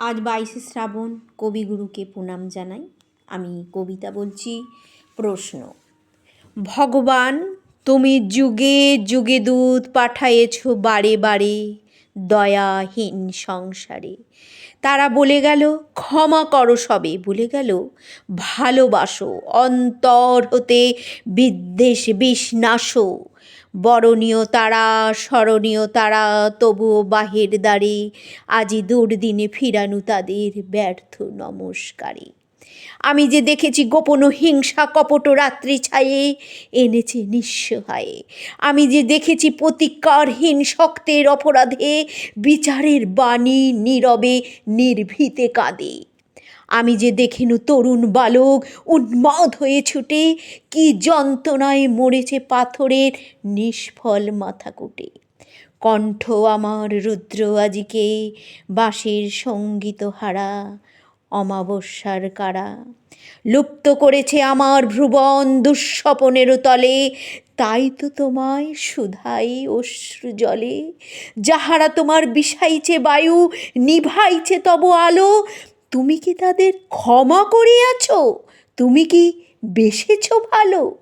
আজ বাইশে শ্রাবণ, কবিগুরুকে প্রণাম জানাই। আমি কবিতা বলছি, প্রশ্ন। ভগবান, তুমি যুগে যুগে দূত পাঠায়েছ বারে বারে। দয়াহীন সংসারে। তারা বলে গেল, ক্ষমা করো সবে। বলে গেল, ভালোবাসো, অন্তর হতে বিদ্বেষ বিষ্ণাসো। বরণীয় তারা, স্মরণীয় তারা, তবুও বাহের দ্বারে আজি দুর্দিনে ফিরানু তাদের ব্যর্থ নমস্কারে। আমি যে দেখেছি গোপন হিংসা, কপট রাত্রি ছায়ে এনেছে নিঃসহায়ে। আমি যে দেখেছি প্রতিকারহীন শক্তের অপরাধে বিচারের বাণী নীরবে, নির্ভীতে কাঁদে। আমি যে দেখিনু তরুণ বালক উন্মাদ হয়ে ছুটে, কি যন্ত্রণায় মরেছে পাথরের নিষ্ফল মাথাকুটে। কণ্ঠ আমার রুদ্র আজিকে বাঁশির সংগীত হারা অমাবস্যার কারা? লুপ্ত করেছে আমার ভ্রুবন দুঃস্বপনেরও তলে, তাই তো তোমায় সুধাই অশ্রু জলে। যাহারা তোমার বিষাইছে বায়ু, নিভাইছে তব আলো, তুমি কি তাদের ক্ষমা করিয়াছ? তুমি কি বেসেছ ভালো?